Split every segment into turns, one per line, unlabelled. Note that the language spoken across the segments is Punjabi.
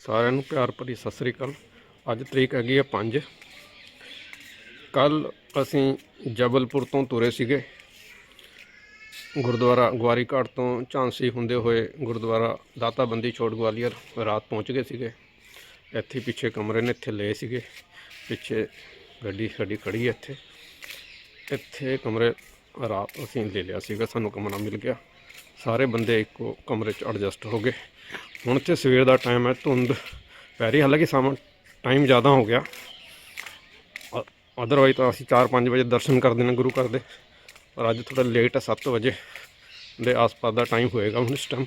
ਸਾਰਿਆਂ ਨੂੰ ਪਿਆਰ ਭਰੀ ਸਤਿ ਸ੍ਰੀ ਅਕਾਲ। ਅੱਜ ਤਰੀਕ ਹੈਗੀ ਹੈ 5 ਕੱਲ ਅਸੀਂ ਜਬਲਪੁਰ ਤੋਂ ਤੁਰੇ ਸੀਗੇ। ਗੁਰਦੁਆਰਾ ਗਵਾਰੀ ਘਾਟ ਤੋਂ ਝਾਂਸੀ ਹੁੰਦੇ ਹੋਏ ਗੁਰਦੁਆਰਾ ਦਾਤਾਬੰਦੀ ਛੋੜ ਗਵਾਲੀਅਰ ਰਾਤ ਪਹੁੰਚ ਗਏ ਸੀਗੇ। ਇੱਥੇ ਪਿੱਛੇ ਕਮਰੇ ਨੇ, ਇੱਥੇ ਲਏ ਸੀਗੇ। ਪਿੱਛੇ ਗੱਡੀ ਸਾਡੀ ਖੜੀ ਹੈ ਇੱਥੇ। ਇੱਥੇ ਕਮਰੇ ਰਾਤ ਅਸੀਂ ਲੈ ਲਿਆ ਸੀਗਾ, ਸਾਨੂੰ ਕਮਰਾ ਮਿਲ ਗਿਆ। ਸਾਰੇ ਬੰਦੇ ਇੱਕੋ ਕਮਰੇ 'ਚ ਐਡਜਸਟ ਹੋ ਗਏ। ਹੁਣ ਇੱਥੇ ਸਵੇਰ ਦਾ ਟਾਈਮ ਹੈ, ਧੁੰਦ ਪੈ ਰਹੀ ਹਾਲਾਂਕਿ ਸਮਾਂ ਟਾਈਮ ਜ਼ਿਆਦਾ ਹੋ ਗਿਆ। ਅਦਰਵਾਈਜ਼ ਤਾਂ ਅਸੀਂ 4-5 ਵਜੇ ਦਰਸ਼ਨ ਕਰਦੇ ਨੇ ਗੁਰੂ ਘਰ ਦੇ। ਪਰ ਅੱਜ ਥੋੜਾ ਲੇਟ ਹੈ 7 ਵਜੇ ਦੇ ਆਸ-ਪਾਸ ਦਾ ਟਾਈਮ ਹੋਏਗਾ। ਹੁਣ ਇਸ ਟਾਈਮ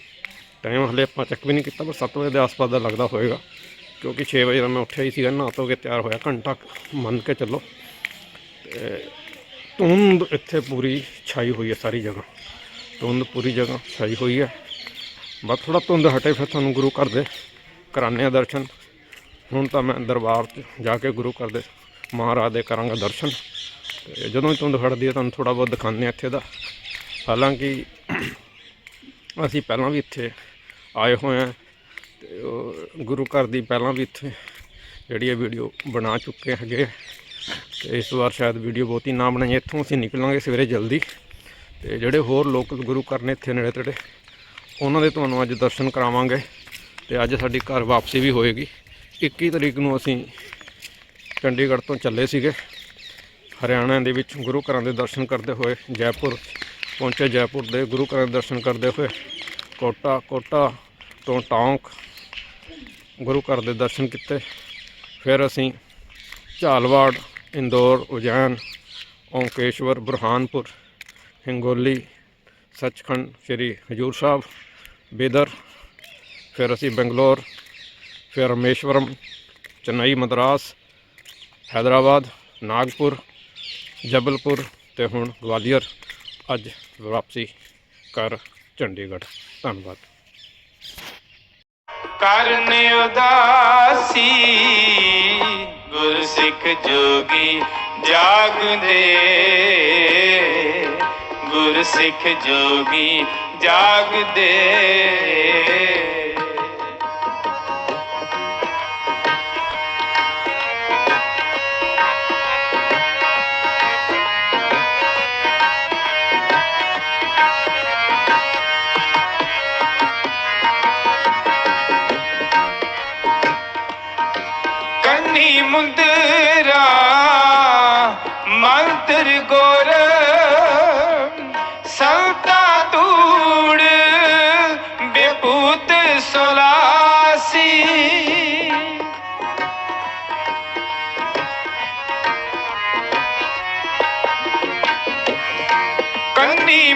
ਟਾਈਮ ਹਲੇ ਆਪਾਂ ਚੈੱਕ ਵੀ ਨਹੀਂ ਕੀਤਾ, ਪਰ 7 ਵਜੇ ਦੇ ਆਸ-ਪਾਸ ਦਾ ਲੱਗਦਾ ਹੋਏਗਾ। ਕਿਉਂਕਿ 6 ਵਜੇ ਦਾ ਮੈਂ ਉੱਠਿਆ ਹੀ ਸੀਗਾ, ਨਹਾ ਧੋ ਕੇ ਤਿਆਰ ਹੋਇਆ, ਘੰਟਾ ਮੰਨ ਕੇ ਚੱਲੋ। ਤੇ ਧੁੰਦ ਇੱਥੇ ਪੂਰੀ ਛਾਈ ਹੋਈ ਹੈ ਸਾਰੀ ਜਗ੍ਹਾ। ਧੁੰਦ ਪੂਰੀ ਜਗ੍ਹਾ ਛਾਈ ਹੋਈ ਹੈ। ਬਸ ਥੋੜਾ ਧੁੰਦ ਹਟੇ, ਫਿਰ ਤੁਹਾਨੂੰ ਗੁਰੂ ਘਰ ਦੇ ਕਰਾਨੇ ਆ ਦਰਸ਼ਨ। ਹੁਣ ਤਾਂ ਮੈਂ ਦਰਬਾਰ 'ਚ ਜਾ ਕੇ ਗੁਰੂ ਘਰ ਦੇ ਮਹਾਰਾਜ ਦੇ ਕਰਾਂਗਾ ਦਰਸ਼ਨ। ਤੇ ਜਦੋਂ ਹੀ ਧੁੰਦ ਹਟਦੀ ਹੈ, ਤੁਹਾਨੂੰ ਥੋੜਾ ਬਹੁਤ ਦਿਖਾਉਂਦੇ ਹਾਂ ਇੱਥੇ ਦਾ। ਹਾਲਾਂਕਿ ਅਸੀਂ ਪਹਿਲਾਂ ਵੀ ਇੱਥੇ ਆਏ ਹੋਏ ਹਾਂ, ਤੇ ਗੁਰੂ ਘਰ ਦੀ ਪਹਿਲਾਂ ਵੀ ਇੱਥੇ ਜਿਹੜੀ ਇਹ ਵੀਡੀਓ ਬਣਾ ਚੁੱਕੇ ਹੈਗੇ ਤੇ ਇਸ ਵਾਰ ਸ਼ਾਇਦ ਵੀਡੀਓ ਬਹੁਤੀ ਨਾ ਬਣਾਈਏ, ਇੱਥੋਂ ਅਸੀਂ ਨਿਕਲਾਂਗੇ ਸਵੇਰੇ ਜਲਦੀ। ਤੇ ਜਿਹੜੇ ਹੋਰ ਲੋਕਲ ਗੁਰੂ ਘਰ ਨੇ ਇੱਥੇ ਨੇੜੇ ਤੇੜੇ ਉਹਨਾਂ ਦੇ ਤੁਹਾਨੂੰ ਅੱਜ ਦਰਸ਼ਨ ਕਰਾਵਾਂਗੇ ਤੇ ਅੱਜ ਸਾਡੀ ਘਰ ਵਾਪਸੀ ਵੀ ਹੋਏਗੀ। 21 ਤਰੀਕ ਨੂੰ ਅਸੀਂ ਚੰਡੀਗੜ੍ਹ ਤੋਂ ਚੱਲੇ ਸੀਗੇ। ਹਰਿਆਣਾ ਦੇ ਵਿੱਚ ਗੁਰੂ ਘਰਾਂ ਦੇ ਦਰਸ਼ਨ ਕਰਦੇ ਹੋਏ, ਜੈਪੁਰ ਪਹੁੰਚੇ। ਜੈਪੁਰ ਦੇ ਗੁਰੂ ਘਰਾਂ ਦੇ ਦਰਸ਼ਨ ਕਰਦੇ ਹੋਏ ਕੋਟਾ ਕੋਟਾ ਤੋਂ ਟੌਂਕ ਗੁਰੂ ਘਰ ਦੇ ਦਰਸ਼ਨ ਕੀਤੇ। ਫਿਰ ਅਸੀਂ ਝਾਲਵਾੜ, ਇੰਦੌਰ, ਉਜੈਨ, ਓਂਕੇਸ਼ਵਰ, ਬੁਰਹਾਨਪੁਰ, ਹਿੰਗੋਲੀ, ਸੱਚਖੰਡ ਸ੍ਰੀ ਹਜੂਰ ਸਾਹਿਬ ਬੀਦਰ, ਫਿਰ ਅਸੀਂ ਬੰਗਲੌਰ, ਫਿਰ ਰਾਮੇਸ਼ਵਰਮ, ਚੇਨਈ ਮਦਰਾਸ, ਹੈਦਰਾਬਾਦ, ਨਾਗਪੁਰ, ਜਬਲਪੁਰ ਤੇ ਹੁਣ ਗਵਾਲੀਅਰ। ਅੱਜ ਵਾਪਸੀ ਕਰ ਚੰਡੀਗੜ੍ਹ। ਧੰਨਵਾਦ।
ਕਰਨ ਉਦਾਸੀ ਗੁਰ ਸਿੱਖ ਜੋਗੀ ਜਾਗਦੇ। ਗੁਰ ਸਿੱਖ ਜੋਗੀ ਜਾਗਦੇ।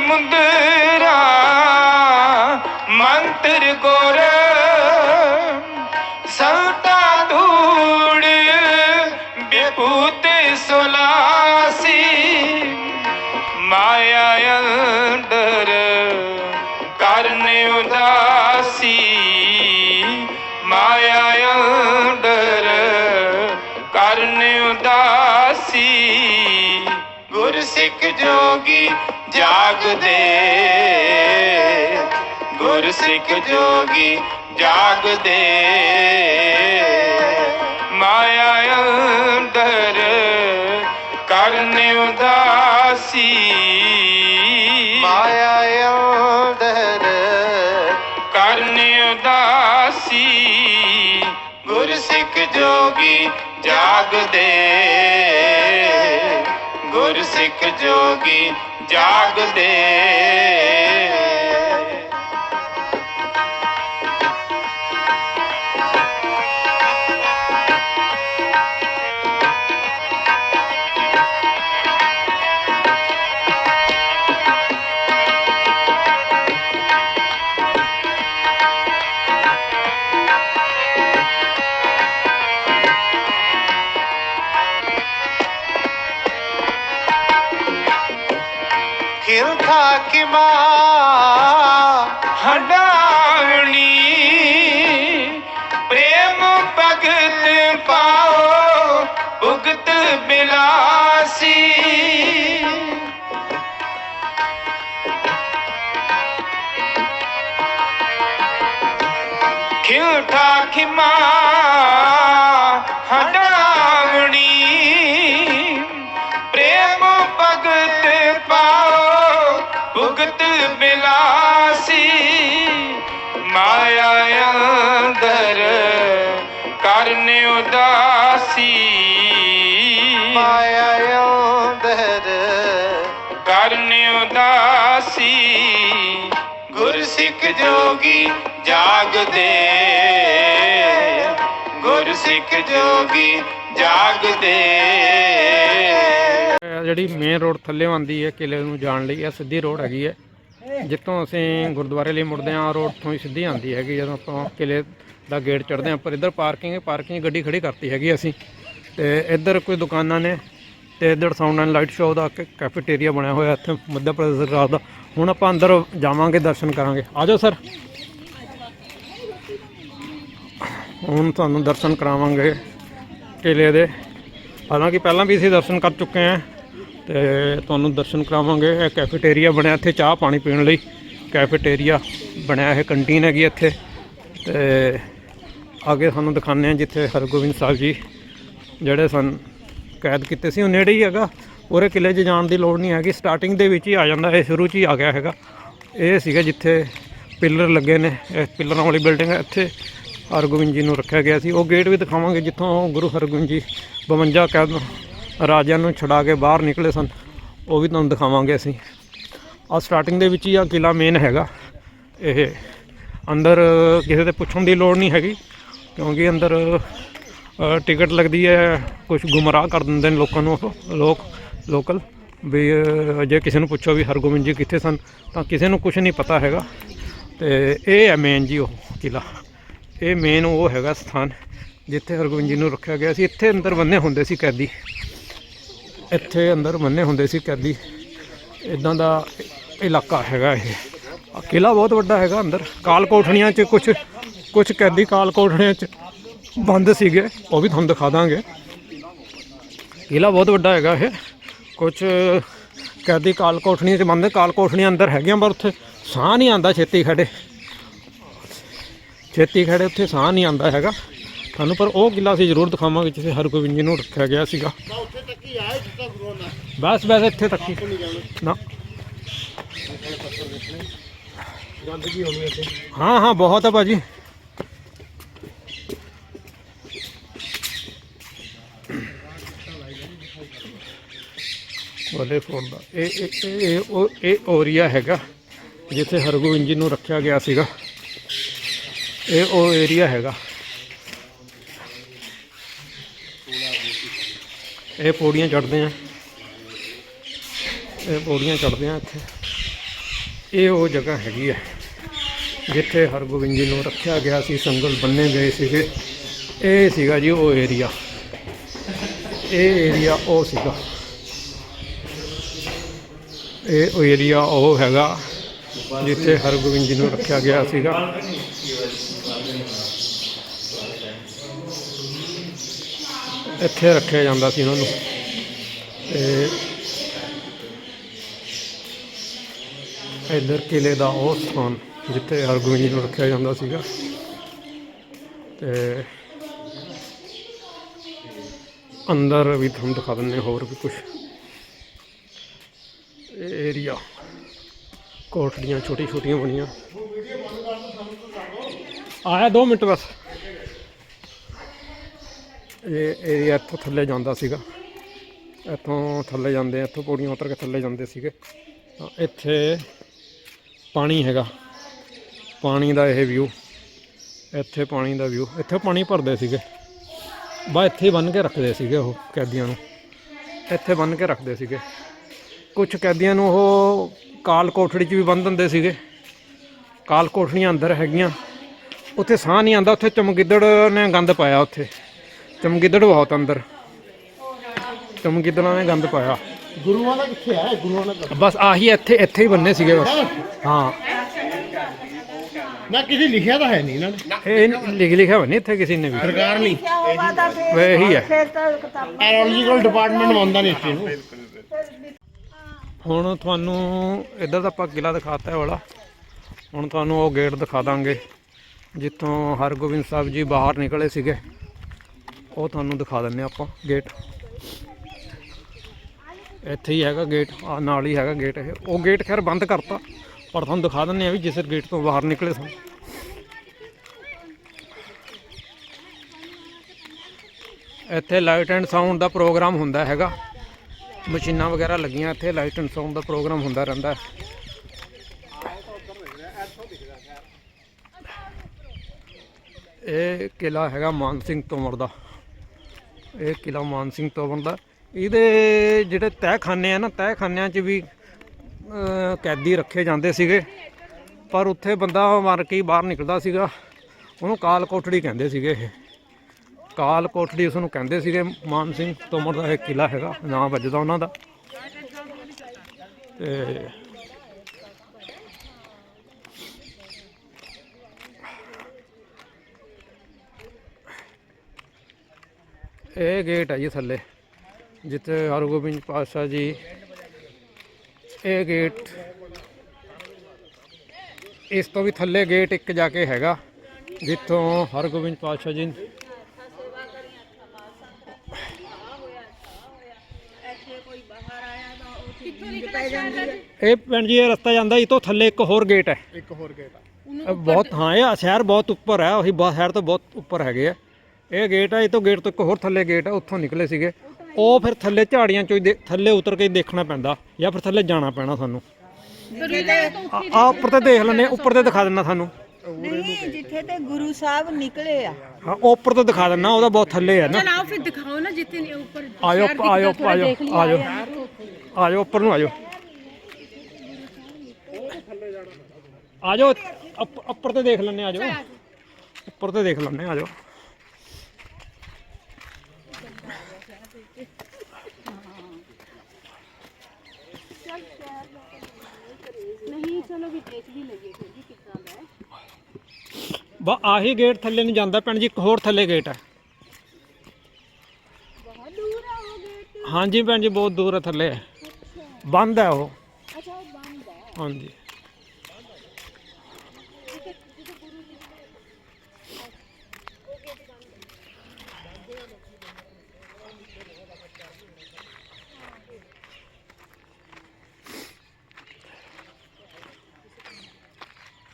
ਕੰਨੀ ਜਾਗਦੇ। ਗੁਰ ਸਿੱਖ ਜੋਗੀ ਜਾਗਦੇ। ਮਾਇਆ ਅੰਦਰ ਕਰਨ ਉਦਾਸੀ।
ਮਾਇਆ ਅੰਦਰ
ਕਰਨ ਉਦਾਸੀ। ਗੁਰ ਸਿੱਖ ਜੋਗੀ ਜਾਗਦੇ। ਗੁਰ ਸਿੱਖ ਜੋਗੀ ਜਾਗਦੇ
ਖਿਲ ਥਾ
ਪ੍ਰੇਮ ਭਗਤ ਪਾਓ ਭੁਗਤ ਬਿਲਾਸੀ। ਖਿਲ ਠਾ ਖਿਮਾ ਭੁਗਤ ਬਿਲਾਸੀ ਮਾਇਆ ਅੰਦਰ ਕਰਨ ਉਦਾਸੀ।
ਮਾਇਆ ਅੰਦਰ
ਕਰਨ ਉਦਾਸੀ। ਗੁਰ ਸਿੱਖ ਜੋਗੀ ਜਾਗਦੇ ਗੁਰ ਸਿੱਖ ਜੋਗੀ ਜਾਗਦੇ।
ਜਿਹੜੀ ਮੇਨ ਰੋਡ ਥੱਲੇ ਆਉਂਦੀ ਹੈ, ਕਿਲੇ ਨੂੰ ਜਾਣ ਲਈ, ਇਹ ਸਿੱਧੀ ਰੋਡ ਹੈਗੀ ਹੈ। ਜਿੱਥੋਂ ਅਸੀਂ ਗੁਰਦੁਆਰੇ ਲਈ ਮੁੜਦੇ ਹਾਂ ਰੋਡ ਤੋਂ ਹੀ ਸਿੱਧੀ ਆਉਂਦੀ ਹੈਗੀ ਜਦੋਂ ਆਪਾਂ ਕਿਲੇ ਦਾ ਗੇਟ ਚੜ੍ਹਦੇ ਹਾਂ। ਪਰ ਇੱਧਰ ਪਾਰਕਿੰਗ ਪਾਰਕਿੰਗ ਗੱਡੀ ਖੜੀ ਕਰਤੀ ਹੈਗੀ ਅਸੀਂ। ਤੇ ਇੱਧਰ ਕੋਈ ਦੁਕਾਨਾਂ ਨੇ, ਤੇ ਇੱਧਰ ਸਾਊਂਡ ਐਂਡ ਲਾਈਟ ਸ਼ੋਅ ਦਾ ਕੈਫੇਟੇਰੀਆ ਬਣਿਆ ਹੋਇਆ ਇੱਥੇ, ਮੱਧ ਪ੍ਰਦੇਸ਼ ਸਰਕਾਰ ਦਾ। ਹੁਣ ਆਪਾਂ ਅੰਦਰ ਜਾਵਾਂਗੇ, ਦਰਸ਼ਨ ਕਰਾਂਗੇ। ਆ ਜਾਓ ਸਰ ਹੁਣ ਤੁਹਾਨੂੰ ਦਰਸ਼ਨ ਕਰਾਵਾਂਗੇ ਕਿਲੇ ਦੇ। ਹਾਲਾਂਕਿ ਪਹਿਲਾਂ ਵੀ ਅਸੀਂ ਦਰਸ਼ਨ ਕਰ ਚੁੱਕੇ ਹਾਂ। ਤੇ ਤੁਹਾਨੂੰ ਦਰਸ਼ਨ ਕਰਾਵਾਂਗੇ। ਇਹ ਕੈਫੇਟੇਰੀਆ ਬਣਿਆ ਇੱਥੇ ਚਾਹ ਪਾਣੀ ਪੀਣ ਲਈ। ਕੈਫੇਟੇਰੀਆ ਬਣਿਆ ਇਹ ਕੰਟੀਨ ਹੈਗੀ ਇੱਥੇ। ਤੇ ਅੱਗੇ ਤੁਹਾਨੂੰ ਦਿਖਾਉਂਦੇ ਹਾਂ ਜਿੱਥੇ ਹਰਗੋਬਿੰਦ ਸਾਹਿਬ ਜੀ ਜਿਹੜੇ ਸਨ, ਕੈਦ ਕੀਤੇ ਸੀ। ਉਹ ਨੇੜੇ ਹੀ ਹੈਗਾ। ਪੂਰੇ ਕਿਲੇ 'ਚ ਜਾਣ ਦੀ ਲੋੜ ਨਹੀਂ ਹੈਗੀ। ਸਟਾਰਟਿੰਗ ਦੇ ਵਿੱਚ ਹੀ ਆ ਜਾਂਦਾ। ਇਹ ਸ਼ੁਰੂ 'ਚ ਹੀ ਆ ਗਿਆ ਹੈਗਾ। ਇਹ ਸੀਗਾ ਜਿੱਥੇ ਪਿੱਲਰ ਲੱਗੇ ਨੇ। ਇਹ ਪਿੱਲਰਾਂ ਵਾਲੀ ਬਿਲਡਿੰਗ ਹੈ। ਇੱਥੇ ਹਰਗੋਬਿੰਦ ਜੀ ਨੂੰ ਰੱਖਿਆ ਗਿਆ ਸੀ। ਉਹ ਗੇਟ ਵੀ ਦਿਖਾਵਾਂਗੇ ਜਿੱਥੋਂ ਗੁਰੂ ਹਰਗੋਬਿੰਦ ਜੀ 52 ਕੈਦ ਰਾਜਿਆਂ ਨੂੰ ਛੁਡਾ ਕੇ ਬਾਹਰ ਨਿਕਲੇ ਸਨ। ਉਹ ਵੀ ਤੁਹਾਨੂੰ ਦਿਖਾਵਾਂਗੇ ਅਸੀਂ। ਆ ਸਟਾਰਟਿੰਗ ਦੇ ਵਿੱਚ ਹੀ ਆ ਕਿਲਾ ਮੇਨ ਹੈਗਾ। ਇਹ ਅੰਦਰ ਕਿਸੇ ਦੇ ਪੁੱਛਣ ਦੀ ਲੋੜ ਨਹੀਂ ਹੈਗੀ, ਕਿਉਂਕਿ ਅੰਦਰ ਟਿਕਟ ਲੱਗਦੀ ਹੈ ਕੁਝ ਗੁੰਮਰਾਹ ਕਰ ਦਿੰਦੇ ਨੇ ਲੋਕਾਂ ਨੂੰ ਉਹ ਲੋਕ ਲੋਕਲ ਵੀ ਜੇ ਕਿਸੇ ਨੂੰ ਪੁੱਛੋ ਵੀ ਹਰਗੋਬਿੰਦ ਜੀ ਕਿੱਥੇ ਸਨ, ਤਾਂ ਕਿਸੇ ਨੂੰ ਕੁਝ ਨਹੀਂ ਪਤਾ ਹੈਗਾ। ਤੇ ਇਹ ਹੈ ਮੇਨ ਜੀ ਉਹ ਕਿਲਾ ਇਹ ਮੇਨ ਉਹ ਹੈਗਾ ਸਥਾਨ, ਜਿੱਥੇ ਹਰਗੋਬਿੰਦ ਜੀ ਨੂੰ ਰੱਖਿਆ ਗਿਆ ਸੀ। ਇੱਥੇ ਅੰਦਰ ਬੰਨੇ ਹੁੰਦੇ ਸੀ ਕੈਦੀ। ਇੱਥੇ ਅੰਦਰ ਮੰਨੇ ਹੁੰਦੇ ਸੀ ਕੈਦੀ। ਇਦਾਂ ਦਾ ਇਲਾਕਾ ਹੈਗਾ ਇਹ। ਆਹ ਕਿਲਾ ਬਹੁਤ ਵੱਡਾ ਹੈਗਾ ਅੰਦਰ। ਕਾਲ ਕੋਠੜੀਆਂ 'ਚ ਕੁਝ ਕੁਝ ਕੈਦੀ ਕਾਲ ਕੋਠੜੀਆਂ 'ਚ ਬੰਦ ਸੀਗੇ। ਉਹ ਵੀ ਤੁਹਾਨੂੰ ਦਿਖਾ ਦਾਂਗੇ। ਕਿਲਾ ਬਹੁਤ ਵੱਡਾ ਹੈਗਾ ਇਹ। ਕੁਝ ਕੈਦੀ ਕਾਲ ਕੋਠੜੀਆਂ 'ਚ ਬੰਦ ਕਾਲ ਕੋਠੜੀਆਂ ਅੰਦਰ ਹੈਗੀਆਂ, ਪਰ ਉੱਥੇ ਸਾਹ ਨਹੀਂ ਆਂਦਾ ਛੇਤੀ ਖੜੇ। ਛੇਤੀ ਖੜੇ, ਉੱਥੇ ਸਾਹ ਨਹੀਂ ਆਂਦਾ ਹੈਗਾ। ਤੁਹਾਨੂੰ ਪਰ ਉਹ ਕਿਲਾ ਅਸੀਂ ਜ਼ਰੂਰ ਦਿਖਾਵਾਂਗੇ ਜਿੱਥੇ ਹਰਗੋਬਿੰਦ ਜੀ ਨੂੰ ਰੱਖਿਆ ਗਿਆ ਸੀਗਾ। ਬਸ ਬਸ ਇੱਥੇ ਤੱਕ ਹੀ। ਨਾ। ਹਾਂ ਹਾਂ ਬਹੁਤ ਹੈ ਭਾਜੀ। ਵਾਲੇ ਫੋਨ ਦਾ। ਇਹ ਇਹ- ਇਹ ਇਹ ਉਹ ਇਹ ਓਰੀਆ ਹੈਗਾ ਜਿੱਥੇ ਹਰਗੋਬਿੰਦ ਜੀ ਨੂੰ ਰੱਖਿਆ ਗਿਆ ਸੀਗਾ। ਇਹ ਉਹ ਏਰੀਆ ਹੈਗਾ। ਇਹ ਪੌੜੀਆਂ ਚੜ੍ਹਦੇ ਆ। ਇਹ ਪੌੜੀਆਂ ਚੜ੍ਹਦੇ ਆ ਇੱਥੇ। ਇਹ ਉਹ ਜਗ੍ਹਾ ਹੈਗੀ ਹੈ ਜਿੱਥੇ ਹਰਗੋਬਿੰਦ ਜੀ ਨੂੰ ਰੱਖਿਆ ਗਿਆ ਸੀ, ਸੰਗਲ ਬੰਨੇ ਗਏ ਸੀਗੇ। ਇਹ ਸੀਗਾ ਜੀ ਉਹ ਏਰੀਆ ਇਹ ਏਰੀਆ ਉਹ ਸੀਗਾ। ਇਹ ਉਹ ਏਰੀਆ ਉਹ ਹੈਗਾ ਜਿੱਥੇ ਹਰਗੋਬਿੰਦ ਜੀ ਨੂੰ ਰੱਖਿਆ ਗਿਆ ਸੀਗਾ। ਇੱਥੇ ਰੱਖਿਆ ਜਾਂਦਾ ਸੀ ਉਹਨਾਂ ਨੂੰ। ਤੇ ਇੱਧਰ ਕਿਲੇ ਦਾ ਉਹ ਸਥਾਨ ਜਿੱਥੇ ਹਰਗੋਬਿੰਦ ਨੂੰ ਰੱਖਿਆ ਜਾਂਦਾ ਸੀਗਾ। ਤੇ ਅੰਦਰ ਵੀ ਤੁਹਾਨੂੰ ਦਿਖਾ ਦਿੰਦੇ ਹੋਰ ਵੀ ਕੁਝ ਇਹ ਏਰੀਆ ਕੋਠੜੀਆਂ ਛੋਟੀ ਛੋਟੀਆਂ ਬਣੀਆਂ। ਆਇਆ 2 ਮਿੰਟ ਬਸ। ਇਹ ਏਰੀਆ ਇੱਥੋਂ ਥੱਲੇ ਜਾਂਦਾ ਸੀਗਾ। ਇੱਥੋਂ ਥੱਲੇ ਜਾਂਦੇ ਇੱਥੋਂ ਪੌੜੀਆਂ ਉਤਰ ਕੇ ਥੱਲੇ ਜਾਂਦੇ ਸੀਗੇ। ਤਾਂ ਇੱਥੇ ਪਾਣੀ ਹੈਗਾ। ਪਾਣੀ ਦਾ ਇਹ ਵਿਊ ਇੱਥੇ ਪਾਣੀ ਦਾ ਵਿਊ ਇੱਥੇ ਪਾਣੀ ਭਰਦੇ ਸੀਗੇ। ਬਾ ਇੱਥੇ ਬੰਨ ਕੇ ਰੱਖਦੇ ਸੀਗੇ ਉਹ ਕੈਦੀਆਂ ਨੂੰ। ਇੱਥੇ ਬੰਨ ਕੇ ਰੱਖਦੇ ਸੀਗੇ। ਕੁਝ ਕੈਦੀਆਂ ਨੂੰ ਉਹ ਕਾਲ ਕੋਠੜੀ 'ਚ ਵੀ ਬੰਨ ਦਿੰਦੇ ਸੀਗੇ। ਕਾਲ ਕੋਠੜੀਆਂ ਅੰਦਰ ਹੈਗੀਆਂ। ਉੱਥੇ ਸਾਹ ਨਹੀਂ ਆਂਦਾ ਉੱਥੇ ਚਮਗਿੱਦੜ ਨੇ ਗੰਦ ਪਾਇਆ ਉੱਥੇ। ਚਮਗਿੱਦੜ ਬਹੁਤ ਅੰਦਰ। ਚਮਗਿੱਦੜਾਂ ਨੇ ਗੰਦ ਪਾਇਆ।
ਗੁਰੂਆਂ ਦਾ ਕਿੱਥੇ ਹੈ ਗੁਰੂਆਂ ਦਾ
ਬਸ ਆਹੀ ਇੱਥੇ ਇੱਥੇ ਹੀ ਬੰਨੇ ਸੀਗੇ ਬਸ। ਹਾਂ?
ਨਾ ਕਿਸੇ ਲਿਖਿਆ ਤਾਂ ਹੈ ਨਹੀਂ ਇਹਨਾਂ ਨੇ।
ਇਹ ਲਿਖ ਲਿਖਿਆ ਹੋਇਆ ਨਹੀਂ ਇੱਥੇ ਕਿਸੇ ਨੇ ਵੀ।
ਸਰਕਾਰ ਨਹੀਂ।
ਵੇ ਇਹੀ ਹੈ
ਐਰੋਲੋਜੀਕਲ ਡਿਪਾਰਟਮੈਂਟ ਮੰਨਦਾ ਨਹੀਂ ਚੀਜ਼ ਨੂੰ
ਹੁਣ ਤੁਹਾਨੂੰ ਇੱਧਰ ਦਾ ਆਪਾਂ ਕਿਲਾ ਦਿਖਾਤਾ ਹੈ ਵਾਲਾ। ਹੁਣ ਤੁਹਾਨੂੰ ਉਹ ਗੇਟ ਦਿਖਾ ਦਾਂਗੇ ਜਿੱਥੋਂ ਹਰਗੋਬਿੰਦ ਸਾਹਿਬ ਜੀ ਬਾਹਰ ਨਿਕਲੇ ਸੀਗੇ। ਉਹ ਤੁਹਾਨੂੰ ਦਿਖਾ ਦਿੰਨੇ ਆਪਾਂ ਗੇਟ ਇੱਥੇ ਹੀ ਹੈਗਾ ਗੇਟ ਆ ਨਾਲ ਹੀ ਹੈਗਾ ਗੇਟ ਇਹ। ਉਹ ਗੇਟ ਖੈਰ ਬੰਦ ਕਰਤਾ, ਪਰ ਤੁਹਾਨੂੰ ਦਿਖਾ ਦਿੰਨੇ ਆ ਵੀ ਜਿਸ ਗੇਟ ਤੋਂ ਬਾਹਰ ਨਿਕਲੇ ਸਨ। ਇੱਥੇ ਲਾਈਟ ਐਂਡ ਸਾਊਂਡ ਦਾ ਪ੍ਰੋਗਰਾਮ ਹੁੰਦਾ ਹੈਗਾ। ਮਸ਼ੀਨਾਂ ਵਗੈਰਾ ਲੱਗੀਆਂ ਇੱਥੇ ਲਾਈਟ ਐਂਡ ਸਾਊਂਡ ਦਾ ਪ੍ਰੋਗਰਾਮ ਹੁੰਦਾ ਰਹਿੰਦਾ। ਹੈ ਇਹ ਕਿਲਾ ਹੈਗਾ ਮਾਨ ਸਿੰਘ ਤੋਮਰ ਦਾ। ਇਹ ਕਿਲਾ ਮਾਨ ਸਿੰਘ ਤੋਮਰ ਦਾ। ਇਹਦੇ ਜਿਹੜੇ ਤਹਿਖਾਨੇ ਆ ਨਾ, ਤਹਿਖਾਨਿਆਂ 'ਚ ਵੀ ਕੈਦੀ ਰੱਖੇ ਜਾਂਦੇ ਸੀਗੇ। ਪਰ ਉੱਥੇ ਬੰਦਾ ਮਰ ਕੇ ਬਾਹਰ ਨਿਕਲਦਾ ਸੀਗਾ। ਉਹਨੂੰ ਕਾਲ ਕੋਠੜੀ ਕਹਿੰਦੇ ਸੀਗੇ ਇਹ। ਕਾਲ ਕੋਠੜੀ ਉਸ ਨੂੰ ਕਹਿੰਦੇ ਸੀਗੇ, ਮਾਨ ਸਿੰਘ ਤੋਮਰ ਦਾ ਇਹ ਕਿਲਾ ਹੈਗਾ, ਨਾਮ ਵੱਜਦਾ ਉਹਨਾਂ ਦਾ। ਤੇ ਇਹ ਗੇਟ ਹੈ ਜੀ ਥੱਲੇ ਜਿੱਥੇ ਹਰਗੋਬਿੰਦ ਪਾਤਸ਼ਾਹ ਜੀ ਇਹ ਗੇਟ ਇਸ ਤੋਂ ਵੀ ਥੱਲੇ ਗੇਟ ਇੱਕ ਜਾ ਕੇ ਹੈਗਾ ਜਿੱਥੋਂ ਹਰਗੋਬਿੰਦ ਪਾਤਸ਼ਾਹ ਜੀ ਇਹ ਪਿੰਡ ਜੀ ਇਹ ਰਸਤਾ ਜਾਂਦਾ ਇਹ ਤੋਂ ਥੱਲੇ ਇੱਕ ਹੋਰ ਗੇਟ ਹੈ।
ਇੱਕ ਹੋਰ ਗੇਟ
ਇਹ ਬਹੁਤ ਹਾਂ ਇਹ ਸ਼ਹਿਰ ਬਹੁਤ ਉੱਪਰ ਹੈ ਉਹੀ ਸ਼ਹਿਰ ਤੋਂ ਬਹੁਤ ਉੱਪਰ ਹੈਗੇ ਆ। ਇਹ ਗੇਟ ਹੈ ਇਹ ਤੋਂ ਗੇਟ ਤੋਂ ਇੱਕ ਹੋਰ ਥੱਲੇ ਗੇਟ ਹੈ ਉੱਥੋਂ ਨਿਕਲੇ ਸੀਗੇ। ਉਹ ਫਿਰ ਥੱਲੇ ਝਾੜੀਆਂ ਚੋਂ ਥੱਲੇ ਉਤਰ ਕੇ ਦੇਖਣਾ ਪੈਂਦਾ ਜਾਂ ਫਿਰ ਥੱਲੇ ਜਾਣਾ ਪੈਣਾ ਸਾਨੂੰ। ਆ ਆ ਉੱਪਰ ਤੇ ਦੇਖ ਹਾਂ, ਉੱਪਰ ਤੇ ਦਿਖਾ ਦਿੰਦਾ ਤੁਹਾਨੂੰ
ਨਹੀਂ ਜਿੱਥੇ ਤੇ ਗੁਰੂ ਸਾਹਿਬ ਨਿਕਲੇ ਆ।
ਹਾਂ ਉਹ ਉੱਪਰ ਤੋਂ ਦਿਖਾ ਦਿੰਦਾ ਉਹਦਾ ਬਹੁਤ ਥੱਲੇ ਹੈ ਨਾ।
ਚਲ ਆਓ ਫਿਰ ਦਿਖਾਓ ਨਾ ਜਿੱਥੇ ਨੇ ਉੱਪਰ
ਨੂੰ ਆਜੋ ਆਜੋ ਉੱਪ- ਉੱਪਰ ਤੇ ਦੇਖ ਹਾਂ, ਆਜੋ। ਉੱਪਰ ਤੇ ਦੇਖ ਹਾਂ, ਆਜੋ
ਨਹੀਂ ਚਲੋ ਵੀ ਦੇਖ ਵੀ ਲਈਏ ਫਿਰ ਵੀ ਕਿੱਦਾਂ ਦਾ ਹੈ
ਬਾ ਆਹੀ ਗੇਟ ਥੱਲੇ ਨੂੰ ਜਾਂਦਾ ਭੈਣ ਜੀ ਇੱਕ ਹੋਰ ਥੱਲੇ ਗੇਟ ਹੈ। ਹਾਂਜੀ ਭੈਣ ਜੀ ਬਹੁਤ ਦੂਰ ਹੈ ਥੱਲੇ। ਬੰਦ ਹੈ ਉਹ। ਹਾਂਜੀ।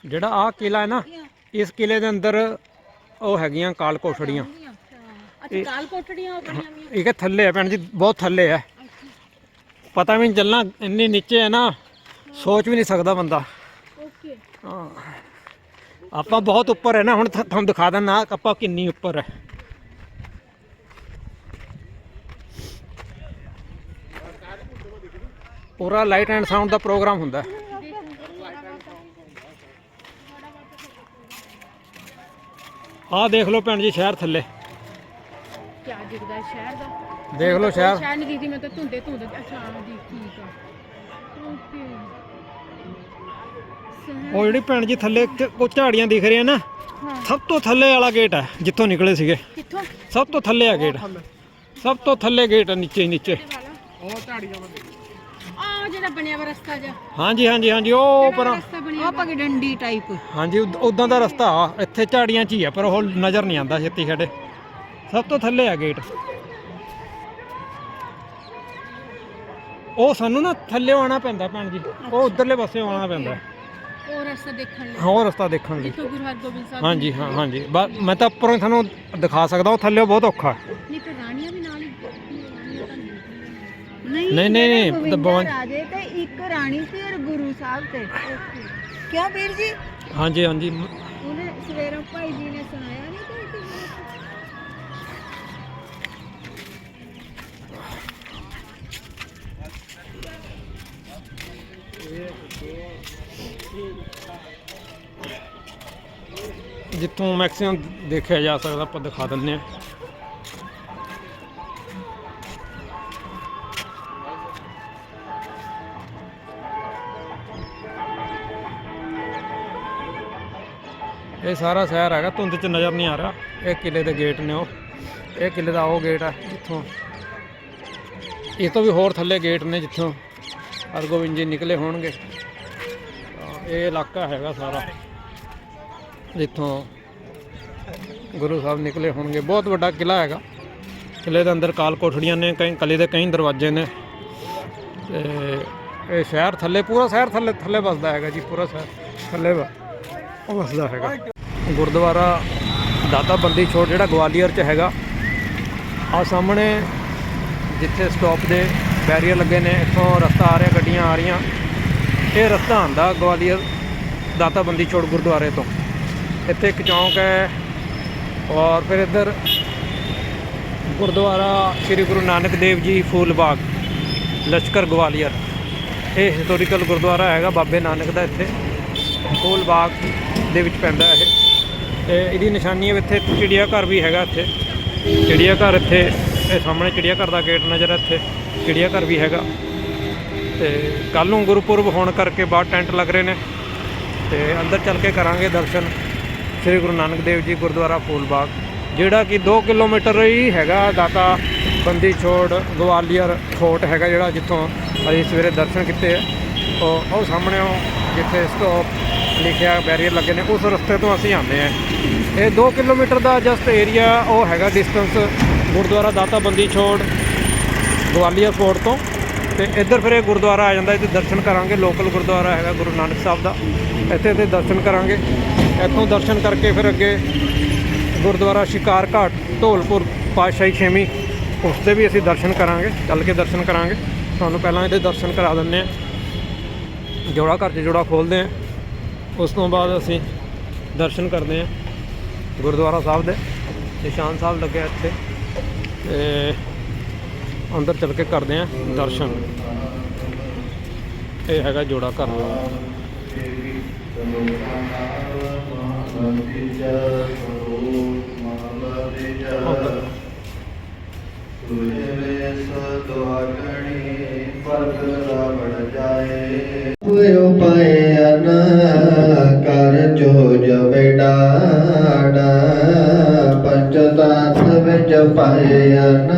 ਜਿਹੜਾ ਆਹ ਕਿਲਾ ਹੈ ਨਾ ਇਸ ਕਿਲੇ ਦੇ ਅੰਦਰ ਉਹ ਹੈਗੀਆਂ ਕਾਲ ਕੋਠੜੀਆਂ।
ਅੱਛਾ। ਕਾਲ ਕੋਠੜੀਆਂ ਉਹ ਬਣੀਆਂ ਹੋਈਆਂ।
ਇਹ ਕਿ ਥੱਲੇ ਹੈ ਭੈਣ ਜੀ ਬਹੁਤ ਥੱਲੇ ਹੈ ਪਤਾ ਵੀ ਨਹੀਂ ਚੱਲਣਾ ਇੰਨੀ ਨੀਚੇ ਹੈ ਨਾ ਸੋਚ ਵੀ ਨਹੀਂ ਸਕਦਾ ਬੰਦਾ।
ਓਕੇ।
ਹਾਂ। ਆਪਾਂ ਬਹੁਤ ਉੱਪਰ ਹੈ ਨਾ ਹੁਣ ਤੁਹਾਨੂੰ ਦਿਖਾ ਦਿੰਦਾ ਆਪਾਂ ਕਿੰਨੀ ਉੱਪਰ ਹੈ ਪੂਰਾ ਲਾਈਟ ਐਂਡ ਸਾਊਂਡ ਦਾ ਪ੍ਰੋਗਰਾਮ ਹੁੰਦਾ। ਹੈ। ਆਹ ਦੇਖ ਲਓ ਭੈਣ ਜੀ ਸ਼ਹਿਰ ਥੱਲੇ।
ਕੀ ਦਿਖਦਾ ਹੈ ਸ਼ਹਿਰ ਦਾ?
ਦੇਖ ਲਓ ਸ਼ਹਿਰ।
ਸ਼ਹਿਰ ਨਹੀਂ ਦਿਖਦੀ ਮੈਂ ਤਾਂ ਧੁੰਦੇ ਧੁੰਦ ਅੱਛਾ ਹਾਂ ਦੀ ਠੀਕ ਆ। ਓਕੇ।
ਉਹ ਜਿਹੜੀ ਭੈਣ ਜੀ ਥੱਲੇ ਉਹ ਝਾੜੀਆਂ ਦਿਖ ਰਹੀਆਂ ਨਾ ਸਭ ਤੋਂ ਥੱਲੇ ਵਾਲਾ ਗੇਟ ਹੈ ਜਿੱਥੋਂ ਨਿਕਲੇ ਸੀਗੇ।
ਕਿੱਥੋਂ?
ਸਭ ਤੋਂ ਥੱਲੇ ਆ ਗੇਟ। ਸਭ ਤੋਂ ਥੱਲੇ ਗੇਟ ਹੈ ਨੀਚੇ ਹੀ ਨੀਚੇ।
ਉਹ ਝਾੜੀਆਂ ਬੰਦੇ
ਆ ਜਿਹੜਾ ਬਣਿਆ ਵਾ ਰਸਤਾ ਜਾ
ਹਾਂਜੀ ਹਾਂਜੀ ਹਾਂਜੀ ਉਹ ਪਰ
ਰਸਤਾ ਬਣਿਆ
ਆ ਪਗ ਡੰਡੀ ਟਾਈਪ
ਹਾਂਜੀ ਉਦਾਂ ਦਾ ਰਸਤਾ ਆ। ਇੱਥੇ ਝਾੜੀਆਂ 'ਚ ਹੀ ਆ ਪਰ ਉਹ ਨਜ਼ਰ ਨਹੀਂ ਆਉਂਦਾ ਛੇਤੀ ਸਾਡੇ ਸਭ ਤੋਂ ਥੱਲੇ ਆ ਗੇਟ। ਉਹ ਸਾਨੂੰ ਨਾ ਥੱਲੇ ਆਉਣਾ ਪੈਂਦਾ ਭੈਣ ਜੀ। ਉਹ ਉਧਰਲੇ ਪਾਸੇ ਆਉਣਾ ਪੈਂਦਾ।
ਉਹ ਰਸਤਾ ਦੇਖਣ ਲਈ।
ਹਾਂ ਉਹ ਰਸਤਾ ਦੇਖਣ ਲਈ।
ਜਿੱਥੋਂ ਗੁਰੂ ਹਰਗੋਬਿੰਦ ਸਾਹਿਬ
ਹਾਂਜੀ ਹਾਂ ਹਾਂਜੀ। ਬਸ ਮੈਂ ਤਾਂ ਉੱਪਰੋਂ ਹੀ ਤੁਹਾਨੂੰ ਦਿਖਾ ਸਕਦਾ ਉਹ ਥੱਲੇ ਬਹੁਤ ਔਖਾ।
ਨਹੀਂ ਤੇ ਰਾਣੀਆਂ ਵੀ ਨਾਲ ਹੀ। ਰਾਣੀਆਂ ਤਾਂ ਨਹੀਂ
ਨਹੀਂ
ਨਹੀਂ, ਦਬਾਉਣ-
ਗੋਵਿੰਦਾ ਰਾਜੇ ਤੇ ਇੱਕ ਰਾਣੀ ਸੀ ਔਰ ਗੁਰੂ ਸਾਹਿਬ ਤੇ। ਕਿਉਂ ਵੀਰ ਜੀ?
ਹਾਂਜੀ ਹਾਂਜੀ।
ਉਹਨੇ ਸਵੇਰੋਂ ਭਾਈ ਜੀ ਨੇ ਸੁਣਾਇਆ ਨਹੀਂ ਤੇ ਇੱਕ
ਜਿੱਥੋਂ ਮੈਕਸਿਮਮ ਦੇਖਿਆ ਜਾ ਸਕਦਾ ਆਪਾਂ ਦਿਖਾ ਦਿੰਦੇ ਹਾਂ। ਇਹ ਸਾਰਾ ਸ਼ਹਿਰ ਹੈਗਾ, ਧੁੰਦ 'ਚ ਨਜ਼ਰ ਨਹੀਂ ਆ ਰਿਹਾ। ਇਹ ਕਿਲੇ ਦੇ ਗੇਟ ਨੇ ਉਹ। ਇਹ ਕਿਲੇ ਦਾ ਉਹ ਗੇਟ ਹੈ ਜਿੱਥੋਂ ਇਹ ਤੋਂ ਵੀ ਹੋਰ ਥੱਲੇ ਗੇਟ ਨੇ, ਜਿੱਥੋਂ ਹਰਗੋਬਿੰਦ ਜੀ ਨਿਕਲੇ ਹੋਣਗੇ। ਇਹ ਇਲਾਕਾ ਹੈਗਾ ਸਾਰਾ, ਜਿੱਥੋਂ ਗੁਰੂ ਸਾਹਿਬ ਨਿਕਲੇ ਹੋਣਗੇ। ਬਹੁਤ ਵੱਡਾ ਕਿਲਾ ਹੈਗਾ। ਕਿਲੇ ਦੇ ਅੰਦਰ ਕਾਲ ਕੋਠੜੀਆਂ ਨੇ, ਕਈ ਕਲੇ ਦੇ ਕਈ ਦਰਵਾਜ਼ੇ ਨੇ। ਤੇ ਇਹ ਸ਼ਹਿਰ ਥੱਲੇ, ਪੂਰਾ ਸ਼ਹਿਰ ਥੱਲੇ ਥੱਲੇ ਵਸਦਾ ਹੈਗਾ ਜੀ, ਪੂਰਾ ਸ਼ਹਿਰ ਥੱਲੇ ਵਾ- ਉਹ ਵਸਦਾ ਹੈਗਾ। ਗੁਰਦੁਆਰਾ ਦਾਤਾ ਬੰਦੀ ਛੋੜ ਜਿਹੜਾ ਗਵਾਲੀਅਰ ਚ ਹੈਗਾ। ਆ ਸਾਹਮਣੇ ਜਿੱਥੇ ਸਟਾਪ ਦੇ ਬੈਰੀਅਰ ਲੱਗੇ ਨੇ, ਇੱਥੋਂ ਰਸਤਾ ਆ ਰਿਹਾ, ਗੱਡੀਆਂ ਆ ਰਹੀਆਂ। ਇਹ ਰਸਤਾ ਆਂਦਾ ਗਵਾਲੀਅਰ ਦਾਤਾ ਬੰਦੀ ਛੋੜ ਗੁਰਦੁਆਰੇ ਤੋਂ। ਇੱਥੇ ਇੱਕ ਚੌਂਕ ਹੈ ਔਰ ਫਿਰ ਇੱਧਰ ਗੁਰਦੁਆਰਾ ਸ੍ਰੀ ਗੁਰੂ ਨਾਨਕ ਦੇਵ ਜੀ ਫੂਲ ਬਾਗ, ਲਸ਼ਕਰ ਗਵਾਲੀਅਰ। ਇਹ ਹਿਸਟੋਰੀਕਲ ਗੁਰਦੁਆਰਾ ਹੈਗਾ ਬਾਬੇ ਨਾਨਕ ਦਾ ਇੱਥੇ। ਫੂਲ ਬਾਗ ਦੇ ਵਿੱਚ ਪੈਂਦਾ ਇਹ। ਤੇ ਇਹਦੀ ਨਿਸ਼ਾਨੀ ਹੈ ਇੱਥੇ ਚਿੜੀਆ ਘਰ ਵੀ ਹੈਗਾ ਇੱਥੇ। ਚਿੜੀਆ ਘਰ ਇੱਥੇ, ਇਹ ਸਾਹਮਣੇ ਚਿੜੀਆ ਘਰ ਦਾ ਗੇਟ ਨਜ਼ਰ ਹੈ ਇੱਥੇ, ਚਿੜੀਆ ਘਰ ਵੀ ਹੈਗਾ। ਤੇ ਕੱਲ ਨੂੰ ਗੁਰਪੁਰਬ ਹੋਣ ਕਰਕੇ ਬਾਹਰ ਟੈਂਟ ਲੱਗ ਰਹੇ ਨੇ। ਤੇ ਅੰਦਰ ਚੱਲ ਕੇ ਕਰਾਂਗੇ ਦਰਸ਼ਨ। ਸ੍ਰੀ ਗੁਰੂ ਨਾਨਕ ਦੇਵ ਜੀ ਗੁਰਦੁਆਰਾ ਫੂਲਬਾਗ ਜਿਹੜਾ ਕਿ 2 ਕਿਲੋਮੀਟਰ ਹੀ ਹੈਗਾ, ਦਾਤਾ ਬੰਦੀ ਛੋੜ ਗਵਾਲੀਅਰ ਫੋਰਟ ਹੈਗਾ ਜਿਹੜਾ ਜਿੱਥੋਂ ਅਸੀਂ ਸਵੇਰੇ ਦਰਸ਼ਨ ਕੀਤੇ ਉਹ ਉਹ ਸਾਹਮਣੇ ਉਹ ਜਿੱਥੇ ਸਟਾਪ ਲਿਖਿਆ ਬੈਰੀਅਰ ਲੱਗੇ ਨੇ, ਉਸ ਰਸਤੇ ਤੋਂ ਅਸੀਂ ਆਉਂਦੇ ਆ ਇਹ 2 ਕਿਲੋਮੀਟਰ ਦਾ ਜਸਟ ਏਰੀਆ ਉਹ ਹੈਗਾ ਡਿਸਟੈਂਸ ਗੁਰਦੁਆਰਾ ਦਾਤਾ ਬੰਦੀ ਛੋੜ, ਗਵਾਲੀਅਰ ਫੋਰਟ ਤੋਂ। ਤੇ ਇੱਧਰ ਫਿਰ ਇਹ ਗੁਰਦੁਆਰਾ ਆ ਜਾਂਦਾ, ਇੱਥੇ ਦਰਸ਼ਨ ਕਰਾਂਗੇ ਲੋਕਲ ਗੁਰਦੁਆਰਾ ਹੈਗਾ ਗੁਰੂ ਨਾਨਕ ਸਾਹਿਬ ਦਾ। ਇੱਥੇ ਇੱਥੇ ਦਰਸ਼ਨ ਕਰਾਂਗੇ। ਇੱਥੋਂ ਦਰਸ਼ਨ ਕਰਕੇ ਫਿਰ ਅੱਗੇ ਗੁਰਦੁਆਰਾ ਸ਼ਿਕਾਰ ਘਾਟ, ਢੋਲਪੁਰ ਪਾਤਸ਼ਾਹੀ ਛੇਵੀਂ, ਉਸ ਦੇ ਵੀ ਅਸੀਂ ਦਰਸ਼ਨ ਕਰਾਂਗੇ, ਚੱਲ ਕੇ ਦਰਸ਼ਨ ਕਰਾਂਗੇ। ਤੁਹਾਨੂੰ ਪਹਿਲਾਂ ਇਹਦੇ ਦਰਸ਼ਨ ਕਰਾ ਦਿੰਦੇ ਆ ਜੋੜਾ ਘਰ 'ਚ ਜੋੜਾ ਖੋਲਦੇ ਆ ਉਸ ਤੋਂ ਬਾਅਦ ਅਸੀਂ ਦਰਸ਼ਨ ਕਰਦੇ ਆ ਗੁਰਦੁਆਰਾ ਸਾਹਿਬ ਦੇ। ਨਿਸ਼ਾਨ ਸਾਹਿਬ ਲੱਗਿਆ ਇੱਥੇ। ਤੇ ਅੰਦਰ ਚੱਲ ਕੇ ਕਰਦੇ ਆ ਦਰਸ਼ਨ। ਇਹ ਹੈਗਾ ਜੋੜਾ ਘਰ। ਉੱਧਰ।
ਪੁਇਓ ਪਾਇਨ ਕਰ ਚੋਜ ਵਿਡਾੜਾ ਪੰਜ ਤਾਤ ਵਿੱਚ ਪਾਇਨ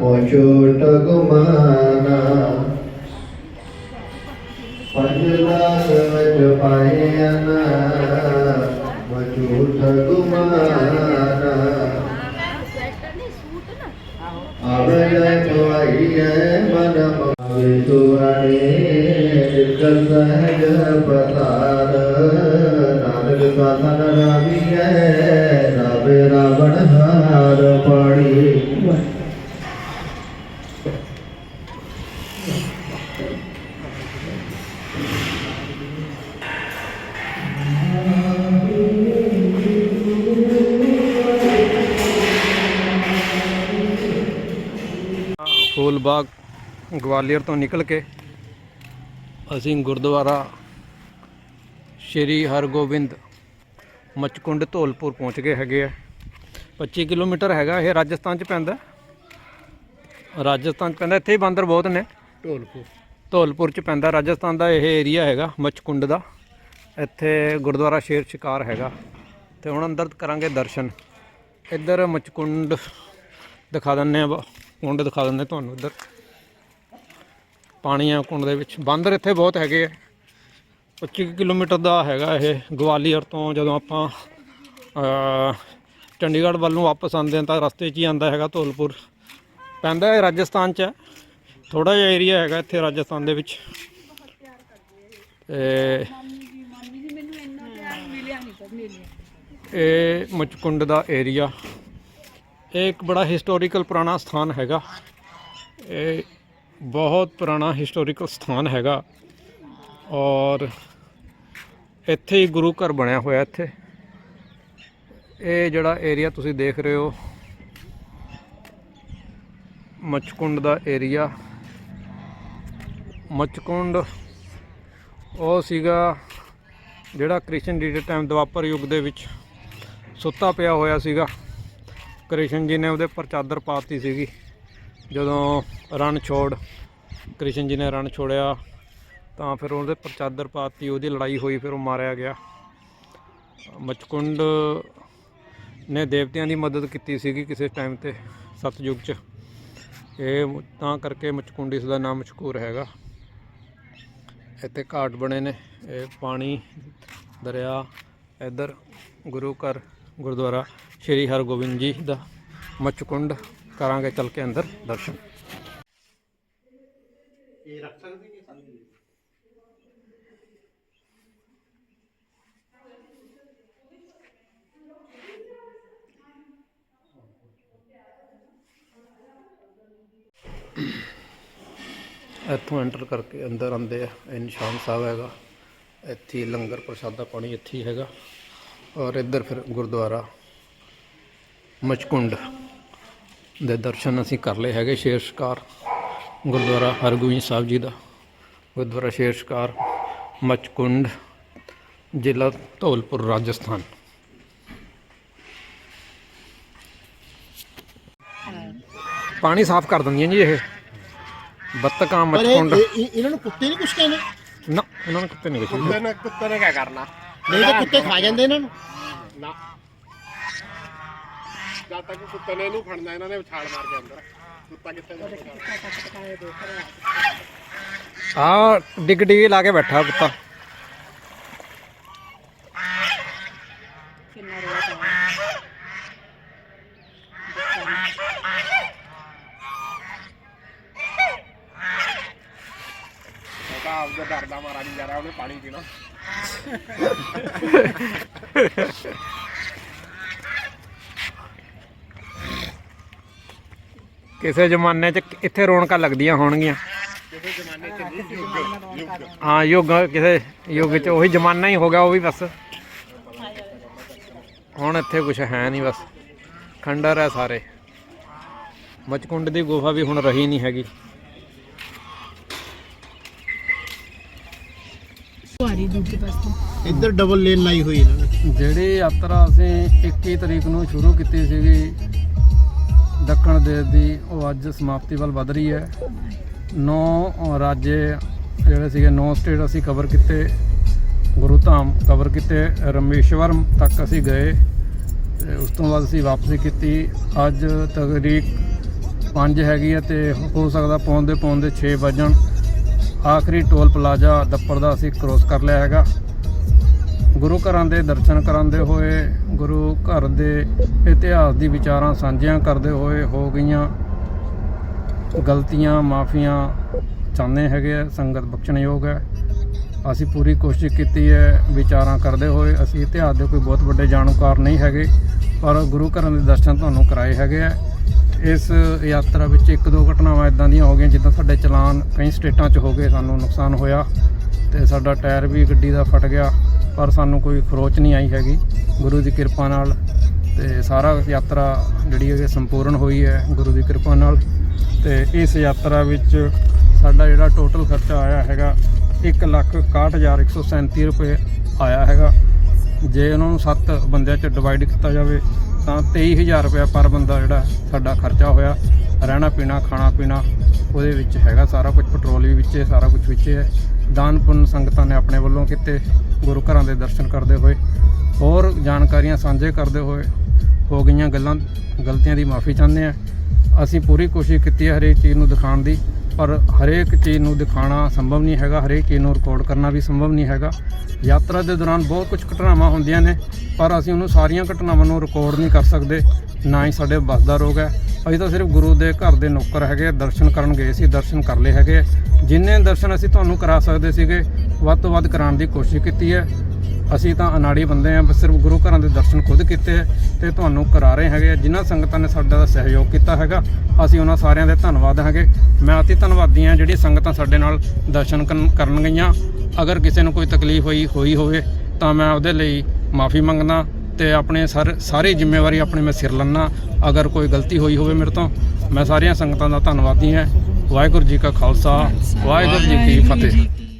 ਮੋਛੂਟ ਗੁਮਾਨਾ ਪੰਜ ਤਾਤ ਵਿੱਚ ਪਾਇਨ ਮੋਛੂਟ ਗੁਮਾਨਾ ਆਵੇ ਕੋਈਏ ਮਨ ਮਵੇ ਸਹਜ ਪਤਾਰ ਨਾਨਕ ਸਾਧਨ ਰਾਮੀਐ ਰਾਵੇ ਰਾਵਣ ਹਾਰ ਪਾੜੀ
ਫੂਲਬਾਗ ਗਵਾਲੀਅਰ ਤੋਂ ਨਿਕਲ ਕੇ ਅਸੀਂ ਗੁਰਦੁਆਰਾ ਸ਼੍ਰੀ ਹਰਗੋਬਿੰਦ ਮਚਕੁੰਡ ਧੌਲਪੁਰ ਪਹੁੰਚ ਗਏ ਹੈਗੇ ਆ। 25 ਕਿਲੋਮੀਟਰ ਹੈਗਾ ਇਹ ਰਾਜਸਥਾਨ ਚ ਪੈਂਦਾ। ਰਾਜਸਥਾਨ ਚ ਪੈਂਦਾ ਇੱਥੇ ਹੀ ਬਾਂਦਰ ਬਹੁਤ ਨੇ।
ਢੋਲਪੁਰ
ਧੌਲਪੁਰ ਚ ਪੈਂਦਾ ਰਾਜਸਥਾਨ ਦਾ ਇਹ ਏਰੀਆ ਹੈਗਾ ਮਚਕੁੰਡ ਦਾ। ਇੱਥੇ ਗੁਰਦੁਆਰਾ ਸ਼ੇਰ ਸ਼ਿਕਾਰ ਹੈਗਾ। ਤੇ ਹੁਣ ਅੰਦਰ ਕਰਾਂਗੇ ਦਰਸ਼ਨ। ਇੱਧਰ ਮਚਕੁੰਡ ਦਿਖਾ ਦਿੰਨੇ ਆ ਕੁੰਡ ਦਿਖਾ ਦਿੰਨੇ ਤੁਹਾਨੂੰ ਇੱਧਰ। ਪਾਣੀ ਆ ਕੁੰਡ ਦੇ ਵਿੱਚ। ਬਾਂਦਰ ਇੱਥੇ ਬਹੁਤ ਹੈਗੇ ਆ। 25 ਕਿਲੋਮੀਟਰ ਦਾ ਹੈਗਾ ਇਹ ਗਵਾਲੀਅਰ ਤੋਂ ਜਦੋਂ ਆਪਾਂ ਚੰਡੀਗੜ੍ਹ ਵੱਲ ਨੂੰ ਵਾਪਸ ਆਉਂਦੇ ਹਾਂ ਤਾਂ ਰਸਤੇ 'ਚ ਹੀ ਆਂਦਾ ਹੈਗਾ ਧੌਲਪੁਰ। ਪੈਂਦਾ ਹੈ ਰਾਜਸਥਾਨ 'ਚ। ਥੋੜਾ ਜਿਹਾ ਏਰੀਆ ਹੈਗਾ ਇੱਥੇ ਰਾਜਸਥਾਨ ਦੇ ਵਿੱਚ। ਤੇ ਇਹ ਮਚਕੁੰਡ ਦਾ ਏਰੀਆ ਇਹ ਇੱਕ ਬੜਾ ਹਿਸਟੋਰੀਕਲ ਪੁਰਾਣਾ ਸਥਾਨ ਹੈਗਾ। ਇਹ ਬਹੁਤ ਪੁਰਾਣਾ ਹਿਸਟੋਰੀਕਲ ਸਥਾਨ ਹੈਗਾ ਔਰ ਇੱਥੇ ਹੀ ਗੁਰੂ ਘਰ ਬਣਿਆ ਹੋਇਆ ਇੱਥੇ। ਇਹ ਜਿਹੜਾ ਏਰੀਆ ਤੁਸੀਂ ਦੇਖ ਰਹੇ ਹੋ, ਮਚਕੁੰਡ ਦਾ ਏਰੀਆ ਮਚਕੁੰਡ, ਉਹ ਸੀਗਾ ਜਿਹੜਾ ਕ੍ਰਿਸ਼ਨ ਜੀ ਦੇ ਟਾਈਮ ਦੁਆਪਰ ਯੁੱਗ ਦੇ ਵਿੱਚ ਸੁੱਤਾ ਪਿਆ ਹੋਇਆ ਸੀਗਾ। ਕ੍ਰਿਸ਼ਨ ਜੀ ਨੇ ਉਹਦੇ ਪਰ ਚਾਦਰ ਪਾਤੀ ਸੀਗੀ। ਜਦੋਂ ਰਣ ਛੋੜ, ਕ੍ਰਿਸ਼ਨ ਜੀ ਨੇ ਰਣ ਛੋੜਿਆ, ਤਾਂ ਫਿਰ ਉਹਦੇ ਪ੍ਰਚਾਦਰ ਪਾਤੀ, ਉਹਦੀ ਲੜਾਈ ਹੋਈ, ਫਿਰ ਉਹ ਮਾਰਿਆ ਗਿਆ। ਮਚਕੁੰਡ ਨੇ ਦੇਵਤਿਆਂ ਦੀ ਮਦਦ ਕੀਤੀ ਸੀਗੀ ਕਿਸੇ ਟਾਈਮ ਤੇ, ਸਤਯੁਗ 'ਚ। ਇਹ ਤਾਂ ਕਰਕੇ ਮਚਕੁੰਡ ਇਸ ਦਾ ਨਾਮ ਮਸ਼ਹੂਰ ਹੈਗਾ। ਇੱਥੇ ਘਾਟ ਬਣੇ ਨੇ, ਇਹ ਪਾਣੀ, ਦਰਿਆ, ਇੱਧਰ ਗੁਰੂ ਘਰ, ਗੁਰਦੁਆਰਾ, ਸ਼੍ਰੀ ਹਰਗੋਬਿੰਦ ਜੀ ਦਾ ਮਚਕੁੰਡ। ਕਰਾਂਗੇ ਚੱਲ ਕੇ ਅੰਦਰ ਦਰਸ਼ਨ। ਇੱਥੋਂ ਐਂਟਰ ਕਰਕੇ ਅੰਦਰ ਆਉਂਦੇ ਆ। ਇਹ ਨਿਸ਼ਾਨ ਸਾਹਿਬ ਹੈਗਾ। ਇੱਥੇ ਲੰਗਰ ਪ੍ਰਸ਼ਾਦਾ ਪਾਣੀ ਇੱਥੇ ਹੈਗਾ। ਔਰ ਇੱਧਰ ਫਿਰ ਗੁਰਦੁਆਰਾ ਮਚਕੁੰਡ। ਦੇ ਦਰਸ਼ਨ ਅਸੀਂ ਕਰ ਲਏ ਹੈਗੇ ਸ਼ੇਰ ਸ਼ਿਕਾਰ ਗੁਰਦੁਆਰਾ ਹਰਗੋਬਿੰਦ ਸਾਹਿਬ ਜੀ ਦਾ। ਗੁਰਦੁਆਰਾ ਸ਼ੇਰ ਸ਼ਿਕਾਰ ਮਚਕੁੰਡ ਜ਼ਿਲ੍ਹਾ ਧੌਲਪੁਰ ਰਾਜਸਥਾਨ। ਪਾਣੀ ਸਾਫ਼ ਕਰ ਦਿੰਦੀਆਂ ਜੀ ਇਹ। ਬੱਤਕਾਂ ਮਚਕੁੰਡ।
ਇਹ- ਇਹ- ਇਹਨਾਂ ਨੂੰ ਕੁੱਤੇ ਨਹੀਂ ਕੁਛ ਕਹਿੰਦੇ?
ਨਾ ਉਹਨਾਂ ਨੂੰ ਕਿਤੇ ਨਹੀਂ ਕੁਛ
ਕੁੱਤੇ ਨੇ ਕੁੱਤੇ ਨੇ ਕੀ ਕਰਨਾ? ਨਹੀਂ ਤਾਂ ਕੁੱਤੇ ਖਾ ਜਾਂਦੇ ਇਹਨਾਂ ਨੂੰ। ਨਾ। ਜਦ ਤੱਕ ਕੁੱਤੇ ਨੇ ਇਹਨੂੰ ਫੜਨਾ ਇਹਨਾਂ ਨੇ ਛਾਲ ਮਾਰ ਕੇ ਅੰਦਰ। ਕੁੱਤਾ ਕਿੱਥੇ ਜਾਊਗਾ
ਆ ਡਿੱਗ ਡਿੱਗ ਲਾ ਕੇ ਬੈਠਾ ਕੁੱਤਾ।
ਉਹ ਤਾਂ ਆਪਦੇ ਡਰ ਦਾ ਮਾਰਾ ਨਹੀਂ ਜਾ ਰਿਹਾ ਉਹਨੇ ਪਾਣੀ ਪੀਣਾ।
ਕਿਸੇ ਜ਼ਮਾਨੇ 'ਚ ਇੱਥੇ ਰੌਣਕਾਂ ਲੱਗਦੀਆਂ ਹੋਣਗੀਆਂ। ਹਾਂ ਯੁੱਗ ਕਿਸੇ ਯੁੱਗ 'ਚ ਉਹੀ ਜ਼ਮਾਨਾ ਹੀ ਹੋ ਗਿਆ ਉਹ ਵੀ ਬਸ। ਹੁਣ ਇੱਥੇ ਕੁਝ ਹੈ ਨਹੀਂ ਬਸ। ਖੰਡਰ ਹੈ ਸਾਰੇ। ਮਚਕੁੰਡ ਦੀ ਗੁਫਾ ਵੀ ਹੁਣ ਰਹੀ ਨਹੀਂ ਹੈਗੀ।
ਇੱਧਰ ਡਬਲ ਲੇਨ ਲਾਈ ਹੋਈ ਇਹਨਾਂ ਨੇ
ਜਿਹੜੀ ਯਾਤਰਾ ਅਸੀਂ 21 ਤਰੀਕ ਨੂੰ ਸ਼ੁਰੂ ਕੀਤੀ ਸੀਗੀ ਦੱਖਣ ਦੇਸ਼ ਦੀ ਉਹ ਅੱਜ ਸਮਾਪਤੀ ਵੱਲ ਵਧ ਰਹੀ ਹੈ। ਨੌ ਰਾਜੇ ਜਿਹੜੇ ਸੀਗੇ, ਨੌ ਸਟੇਟ ਅਸੀਂ ਕਵਰ ਕੀਤੇ। ਗੁਰੂ ਧਾਮ ਕਵਰ ਕੀਤੇ। ਰਮੇਸ਼ਵਰਮ ਤੱਕ ਅਸੀਂ ਗਏ ਤੇ ਉਸ ਤੋਂ ਬਾਅਦ ਅਸੀਂ ਵਾਪਸੀ ਕੀਤੀ। ਅੱਜ ਤਕਰੀਕ 5 ਹੈਗੀ ਹੈ ਤੇ ਹੋ ਸਕਦਾ ਪੌਂਦੇ ਪੌਂਦੇ 6 ਵਜਣ ਆਖਰੀ ਟੋਲ ਪਲਾਜ਼ਾ ਦੱਪਰ ਦਾ ਅਸੀਂ ਕ੍ਰੋਸ ਕਰ ਲਿਆ ਹੈਗਾ। ਗੁਰੂ ਘਰਾਂ ਦੇ ਦਰਸ਼ਨ ਕਰਾਉਂਦੇ ਹੋਏ, ਗੁਰੂ ਘਰ ਦੇ ਇਤਿਹਾਸ ਦੀ ਵਿਚਾਰਾਂ ਸਾਂਝੀਆਂ ਕਰਦੇ ਹੋਏ ਹੋ ਗਈਆਂ। ਗਲਤੀਆਂ, ਮਾਫੀਆਂ ਚਾਹੁੰਦੇ ਹੈਗੇ ਆ, ਸੰਗਤ ਬਖਸ਼ਣਯੋਗ ਹੈ। ਅਸੀਂ ਪੂਰੀ ਕੋਸ਼ਿਸ਼ ਕੀਤੀ ਹੈ ਵਿਚਾਰਾਂ ਕਰਦੇ ਹੋਏ। ਅਸੀਂ ਇਤਿਹਾਸ ਦੇ ਕੋਈ ਬਹੁਤ ਵੱਡੇ ਜਾਣਕਾਰ ਨਹੀਂ ਹੈਗੇ, ਪਰ ਗੁਰੂ ਘਰਾਂ ਦੇ ਦਰਸ਼ਨ ਤੁਹਾਨੂੰ ਕਰਾਏ ਹੈਗੇ ਆ। ਇਸ ਯਾਤਰਾ ਵਿੱਚ ਇੱਕ ਦੋ ਘਟਨਾਵਾਂ ਇਦਾਂ ਦੀਆਂ ਹੋ ਗਈਆਂ, ਜਿੱਦਾਂ ਸਾਡੇ ਚਲਾਨ ਕਈ ਸਟੇਟਾਂ 'ਚ ਹੋ ਗਏ, ਸਾਨੂੰ ਨੁਕਸਾਨ ਹੋਇਆ ਤੇ ਸਾਡਾ ਟਾਇਰ ਵੀ ਗੱਡੀ ਦਾ ਫਟ ਗਿਆ। ਪਰ ਸਾਨੂੰ ਕੋਈ ਖਰੋਚ ਨਹੀਂ ਆਈ ਹੈਗੀ। ਗੁਰੂ ਦੀ ਕਿਰਪਾ ਨਾਲ ਤੇ ਸਾਰਾ ਯਾਤਰਾ ਜਿਹੜੀ ਹੈ ਸੰਪੂਰਨ ਹੋਈ ਹੈ ਗੁਰੂ ਦੀ ਕਿਰਪਾ ਨਾਲ। ਤੇ ਇਸ ਯਾਤਰਾ ਵਿੱਚ ਸਾਡਾ ਜਿਹੜਾ ਟੋਟਲ ਖਰਚਾ ਆਇਆ ਹੈਗਾ 161137 ਰੁਪਏ ਆਇਆ ਹੈਗਾ। ਜੇ ਉਹਨਾਂ ਨੂੰ 7 ਬੰਦਿਆਂ 'ਚ ਡਿਵਾਈਡ ਕੀਤਾ ਜਾਵੇ ਤਾਂ 23000 ਰੁਪਏ ਪਰ ਬੰਦਾ ਜਿਹੜਾ ਸਾਡਾ ਖਰਚਾ ਹੋਇਆ। ਰਹਿਣਾ ਪੀਣਾ, ਖਾਣਾ ਪੀਣਾ ਉਹਦੇ ਵਿੱਚ ਹੈਗਾ ਸਾਰਾ ਕੁਝ ਪੈਟਰੋਲ ਵੀ ਵਿੱਚ ਸਾਰਾ ਕੁਝ ਵਿੱਚ ਹੈ। ਦਾਨ ਪੁੰਨ ਸੰਗਤਾਂ ਨੇ ਆਪਣੇ ਵੱਲੋਂ ਕੀਤੇ ਗੁਰੂ ਘਰਾਂ ਦੇ ਦਰਸ਼ਨ ਕਰਦੇ ਹੋਏ, ਹੋਰ ਜਾਣਕਾਰੀਆਂ ਸਾਂਝੇ ਕਰਦੇ ਹੋਏ ਹੋ ਗਈਆਂ ਗੱਲਾਂ, ਗਲਤੀਆਂ ਦੀ ਮਾਫੀ ਚਾਹੁੰਦੇ ਆ ਅਸੀਂ ਪੂਰੀ ਕੋਸ਼ਿਸ਼ ਕੀਤੀ ਹੈ ਹਰੇਕ ਚੀਜ਼ ਨੂੰ ਦਿਖਾਉਣ ਦੀ। ਪਰ ਹਰੇਕ ਚੀਜ਼ ਨੂੰ ਦਿਖਾਉਣਾ ਸੰਭਵ ਨਹੀਂ ਹੈਗਾ, ਹਰੇਕ ਚੀਜ਼ ਨੂੰ ਰਿਕਾਰਡ ਕਰਨਾ ਵੀ ਸੰਭਵ ਨਹੀਂ ਹੈਗਾ। ਯਾਤਰਾ ਦੇ ਦੌਰਾਨ ਬਹੁਤ ਕੁਝ ਘਟਨਾਵਾਂ ਹੁੰਦੀਆਂ ਨੇ, ਪਰ ਅਸੀਂ ਉਹਨੂੰ ਸਾਰੀਆਂ ਘਟਨਾਵਾਂ ਨੂੰ ਰਿਕਾਰਡ ਨਹੀਂ ਕਰ ਸਕਦੇ, ਨਾ ਹੀ ਸਾਡੇ ਵੱਸ ਦਾ ਰੋਗ ਹੈ। ਅਸੀਂ ਤਾਂ ਸਿਰਫ ਗੁਰੂ ਦੇ ਘਰ ਦੇ ਨੌਕਰ ਹੈਗੇ, ਦਰਸ਼ਨ ਕਰਨ ਗਏ ਸੀ, ਦਰਸ਼ਨ ਕਰ ਲਏ ਹੈਗੇ। ਆ। ਜਿੰਨੇ ਦਰਸ਼ਨ ਅਸੀਂ ਤੁਹਾਨੂੰ ਕਰਾ ਸਕਦੇ ਸੀਗੇ, ਵੱਧ ਤੋਂ ਵੱਧ ਕਰਾਉਣ ਦੀ ਕੋਸ਼ਿਸ਼ ਕੀਤੀ ਹੈ। ਅਸੀਂ ਤਾਂ ਅਨਾੜੀ ਬੰਦੇ ਆ ਸਿਰਫ ਗੁਰੂ ਘਰਾਂ ਦੇ ਦਰਸ਼ਨ ਖੁਦ ਕੀਤੇ ਹੈ ਤੇ ਤੁਹਾਨੂੰ ਕਰਾ ਰਹੇ ਹੈਗੇ ਆ। ਜਿਨ੍ਹਾਂ ਸੰਗਤਾਂ ਨੇ ਸਾਡਾ ਸਹਿਯੋਗ ਕੀਤਾ ਹੈਗਾ ਅਸੀਂ ਉਹਨਾਂ ਸਾਰਿਆਂ ਦੇ ਧੰਨਵਾਦ ਹੈਗੇ। ਮੈਂ ਅਤੀ ਧੰਨਵਾਦੀ ਹਾਂ ਜਿਹੜੀ ਸੰਗਤਾਂ ਸਾਡੇ ਨਾਲ ਦਰਸ਼ਨ ਕਰਨ- ਗਈਆਂ। ਅਗਰ ਕਿਸੇ ਨੂੰ ਕੋਈ ਤਕਲੀਫ ਹੋਈ ਹੋਈ ਹੋਵੇ ਤਾਂ ਮੈਂ ਉਹਦੇ ਲਈ ਮਾਫੀ ਮੰਗਦਾ ਤੇ ਆਪਣੇ ਸਰ ਸਾਰੀ ਜ਼ਿੰਮੇਵਾਰੀ ਆਪਣੇ ਮੈਂ ਸਿਰ ਲੈਣਾ ਅਗਰ ਕੋਈ ਗਲਤੀ ਹੋਈ ਹੋਵੇ ਮੇਰੇ ਤੋਂ ਮੈਂ ਸਾਰੀਆਂ ਸੰਗਤਾਂ ਦਾ ਧੰਨਵਾਦੀ ਹਾਂ। ਵਾਹਿਗੁਰੂ ਜੀ ਕਾ ਖਾਲਸਾ ਵਾਹਿਗੁਰੂ ਜੀ ਕੀ ਫਤਿਹ।